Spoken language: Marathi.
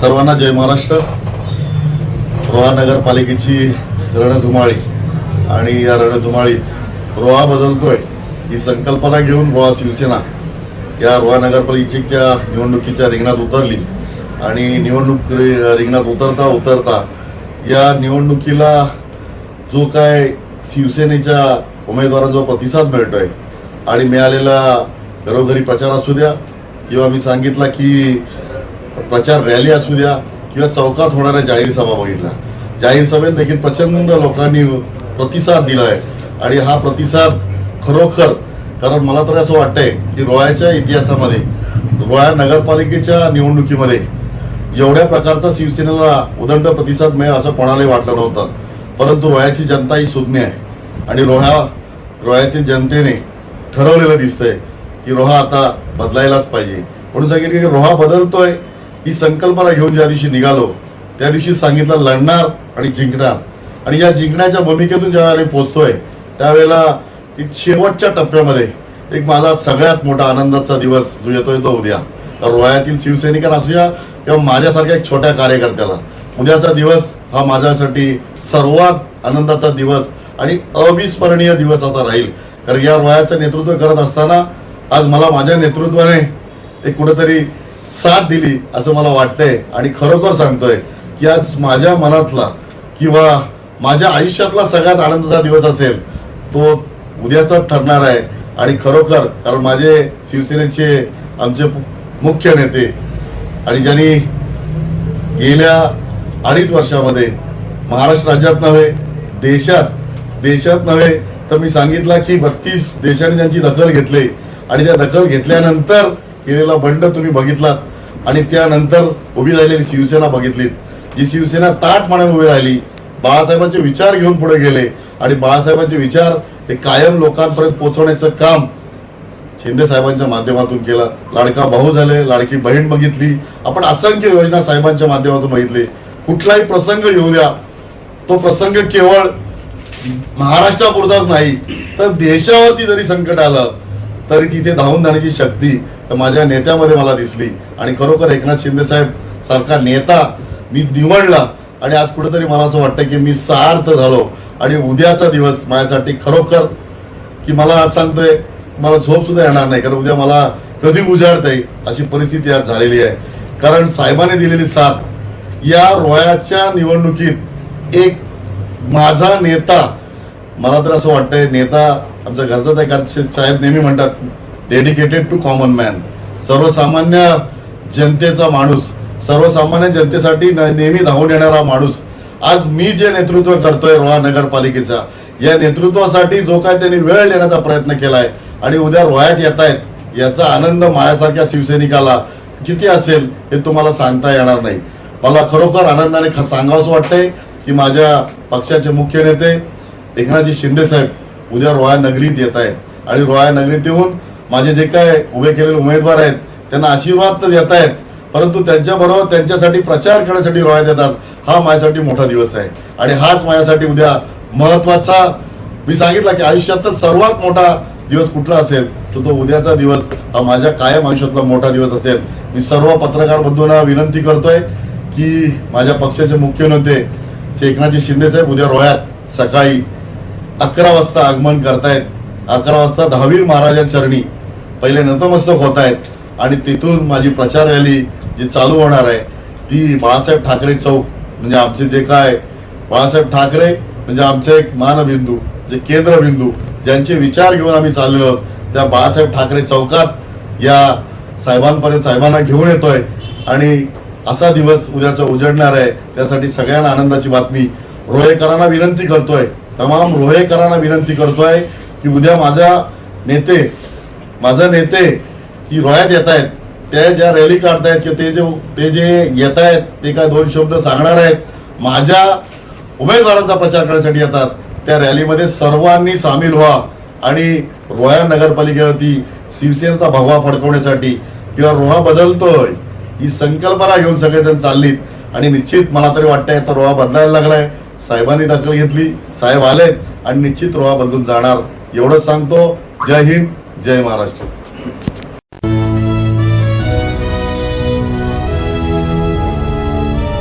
सर्वांना जय महाराष्ट्र. रोहा नगरपालिकेची रणधुमाळी. आणि या रणधुमाळीत रोहा बदलतोय ही संकल्पना घेऊन रोहा शिवसेना या रोहा नगरपालिकेच्या निवडणुकीच्या रिंगणात उतरली. आणि निवडणूक रिंगणात उतरता उतरता या निवडणुकीला जो काय शिवसेनेच्या उमेदवारांचा जो प्रतिसाद मिळतोय आणि मिळालेला घरोघरी प्रचार असू द्या किंवा मी सांगितलं की प्रचार रॅली असू द्या किंवा चौकात होणाऱ्या जाहीर सभा बघितल्या. जाहीर सभेत देखील प्रचंड लोकांनी प्रतिसाद दिला आहे आणि हा प्रतिसाद खरोखर कारण मला तर असं वाटतंय की रोयाच्या इतिहासामध्ये रोया नगरपालिकेच्या निवडणुकीमध्ये एवढ्या प्रकारचा शिवसेनेला उदंड प्रतिसाद मिळेल असं कोणालाही वाटलं नव्हतं. परंतु रोह्याची जनता ही सुज्ञ आहे. आणि रोहा रोह्यातील जनतेने ठरवलेलं दिसतंय की रोहा आता बदलायलाच पाहिजे. म्हणून सांगितलं की रोहा बदलतोय ही संकल्पना घेऊन ज्या दिवशी निघालो त्या दिवशी सांगितलं लढणार आणि जिंकणार. आणि या जिंकण्याच्या भूमिकेतून ज्या वेळेला पोचतोय त्यावेळेला शेवटच्या टप्प्यामध्ये एक माझा सगळ्यात मोठा आनंदाचा दिवस जो येतोय तो उद्या. तर रोह्यातील शिवसैनिक असूया किंवा माझ्यासारख्या एक छोट्या कार्यकर्त्याला उद्याचा दिवस हा माझ्यासाठी सर्वात आनंदाचा दिवस आणि अविस्मरणीय दिवस असा राहील. कारण या रोह्याचं नेतृत्व करत असताना आज मला माझ्या नेतृत्वाने एक कुठेतरी साथ दिली असं मला वाटतंय आणि खरोखर सांगतोय की आज माझ्या मनातला किंवा माझ्या आयुष्यातला सगळ्यात आनंदाचा दिवस असेल तो उद्याचा ठरणार आहे. आणि खरोखर कारण माझे शिवसेनेचे आमचे मुख्य नेते आणि ज्यांनी गेल्या अडीच वर्षामध्ये महाराष्ट्र राज्यात नव्हे देशात देशात नव्हे तर मी सांगितलं की बत्तीस देशांनी त्यांची दखल घेतली आणि त्या दखल घेतल्यानंतर केलेला बंड तुम्ही बघितलात. आणि त्यानंतर उभी राहिलेली शिवसेना बघितलीत. जी शिवसेना ताटपणाने उभी राहिली बाळासाहेबांचे विचार घेऊन पुढे गेले. आणि बाळासाहेबांचे विचार हे कायम लोकांपर्यंत पोहोचवण्याचं काम शिंदे साहेबांच्या माध्यमातून केलं. लाडका भाऊ झाले लाडकी बहीण बघितली. आपण असंख्य योजना साहेबांच्या माध्यमातून बघितली. कुठलाही प्रसंग येऊ द्या. तो प्रसंग केवळ महाराष्ट्रापुरताच नाही तर देशावरती जरी संकट आलं तरी तिथे धावून जाण्याची शक्ती तर माझ्या नेत्यामध्ये मला दिसली. आणि खरोखर एकनाथ शिंदे साहेब सारखा नेता मी निवडला आणि आज कुठेतरी मला असं वाटतं की मी सार्थ झालो. आणि उद्याचा दिवस माझ्यासाठी खरोखर की मला आज सांगतोय मला झोप सुद्धा येणार नाही कारण उद्या मला कधी उजाडता येईल अशी परिस्थिती आज झालेली आहे. कारण साहेबांनी दिलेली साथ या रोयाच्या निवडणुकीत एक माझा नेता मला तर असं वाटतंय नेता आमच्या घरचा एक साहेब नेहमी म्हणतात डेडिकेटेड टू कॉमन मॅन सर्वसामान्य जनतेचा माणूस सर्वसामान्य जनतेसाठी न- नेहमी धावून येणारा माणूस. आज मी जे नेतृत्व करतोय रोहा नगरपालिकेचा या नेतृत्वासाठी जो काय त्यांनी वेळ देण्याचा प्रयत्न केलाय आणि उद्या रोह्यात येत आहेत याचा आनंद माझ्यासारख्या शिवसैनिकाला किती असेल हे तुम्हाला सांगता येणार नाही. मला खरोखर आनंदाने ख- सांगावंसं वाटतंय की माझ्या पक्षाचे मुख्य नेते एकनाथजी शिंदे साहेब उद्या रोया नगरीत येत आहेत. आणि रोहा नगरीत येऊन माझे जे काय उभे केलेले उमेदवार आहेत त्यांना आशीर्वाद तर देत आहेत परंतु त्यांच्याबरोबर त्यांच्यासाठी प्रचार करण्यासाठी रोयात येतात हा माझ्यासाठी मोठा दिवस आहे. आणि हाच माझ्यासाठी उद्या महत्त्वाचा मी सांगितला की आयुष्यातच सर्वात मोठा दिवस कुठला असेल तर तो उद्याचा दिवस हा माझ्या कायम आयुष्यातला मोठा दिवस असेल. मी सर्व पत्रकार बंधूंना विनंती करतोय की माझ्या पक्षाचे मुख्य नेते श्री एकनाथजी शिंदे साहेब उद्या रोह्यात सकाळी अकरा वाजता आगमन करतायत. अकरा वाजता दहावीर महाराजांच्या चरणी पहिले नतमस्तक होत आहेत आणि तिथून माझी प्रचार रॅली जी चालू होणार आहे ती बाळासाहेब ठाकरे चौक म्हणजे आमचे जे काय बाळासाहेब ठाकरे म्हणजे आमचे एक मानबिंदू जे केंद्रबिंदू ज्यांचे विचार घेऊन आम्ही चाललो आहोत त्या बाळासाहेब ठाकरे चौकात या साहेबांपर्यंत साहेबांना घेऊन येतोय. आणि असा दिवस उद्याचा उजडणार आहे त्यासाठी सगळ्यांना आनंदाची बातमी. रोहेकरांना विनंती करतोय तमाम रोहेकरांना विनंती करतोय की उद्या माझ्या नेते माझा नेते की रोयात येत आहेत. ते ज्या रॅली काढतायत किंवा ते जे ते जे येत आहेत ते काय दोन शब्द सांगणार आहेत माझ्या उमेदवारांचा प्रचार करण्यासाठी येतात. त्या रॅलीमध्ये सर्वांनी सामील व्हा आणि रोया नगरपालिकेवरती शिवसेनेचा भगवा फडकवण्यासाठी किंवा रोहा बदलतोय ही संकल्पना घेऊन सगळेजण चाललीत. आणि निश्चित मला तरी वाटतंय तर रोहा बदलायला लागलाय. साहेबांनी दखल घेतली साहेब आले आणि निश्चित रोहा बदलून जाणार. एवढं सांगतो. जय हिंद जय महाराष्ट्र.